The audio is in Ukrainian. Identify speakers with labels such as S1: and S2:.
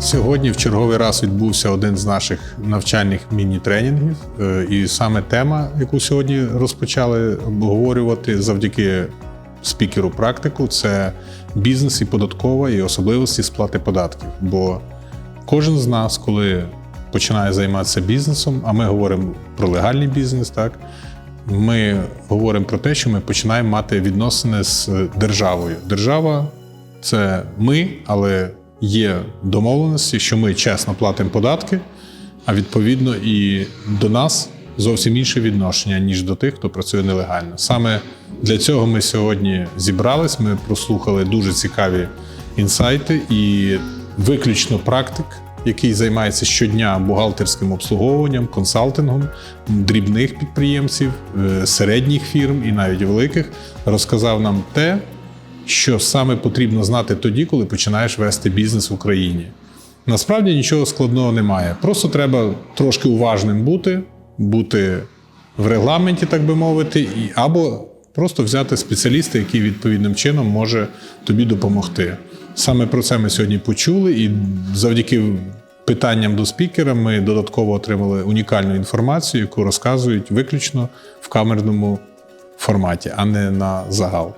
S1: Сьогодні в черговий раз відбувся один з наших навчальних міні-тренінгів. Е, І саме тема, яку сьогодні розпочали обговорювати завдяки спікеру практику, це бізнес і податкова і особливості сплати податків. Бо кожен з нас, коли починає займатися бізнесом, а ми говоримо про легальний бізнес, так ми говоримо про те, що ми починаємо мати відносини з державою. Держава це ми, але є домовленості, що ми чесно платимо податки, а відповідно і до нас зовсім інше відношення, ніж до тих, хто працює нелегально. Саме для цього ми сьогодні зібрались. Ми прослухали дуже цікаві інсайти і виключно практик, який займається щодня бухгалтерським обслуговуванням, консалтингом дрібних підприємців, е, середніх фірм і навіть великих, розказав нам те, що саме потрібно знати тоді, коли починаєш вести бізнес в Україні. Насправді нічого складного немає. Просто треба трошки уважним бути, бути в регламенті, так би мовити, і або просто взяти спеціаліста, який відповідним чином може тобі допомогти. Саме про це ми сьогодні почули, і завдяки питанням до спікера ми додатково отримали унікальну інформацію, яку розказують виключно в камерному форматі, а не на загал.